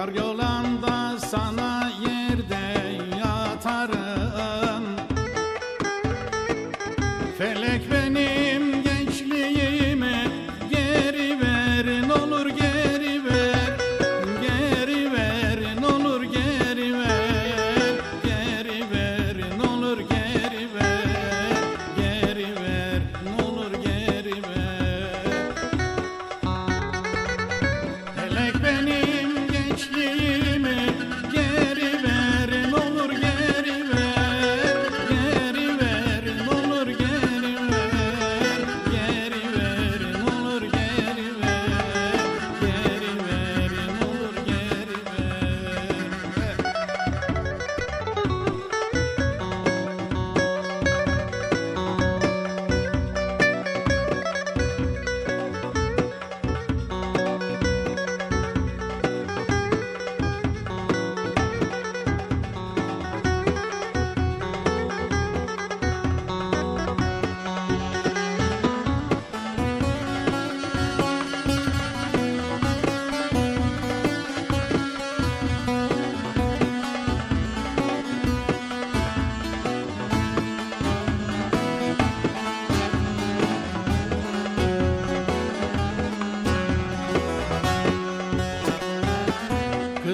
Cariola. 知。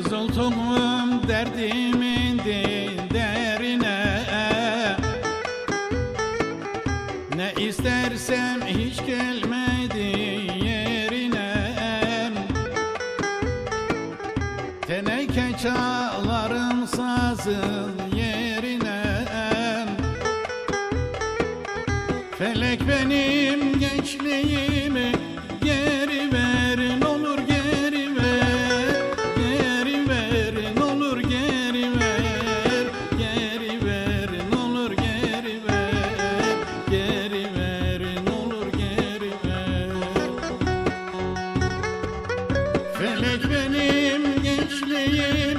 Kızıl tulum derdimin derine Ne istersem hiç gelmedi yerine. Teneke çalarım sazın yerine. Felek benim gençliğimi Felek benim gençliğim.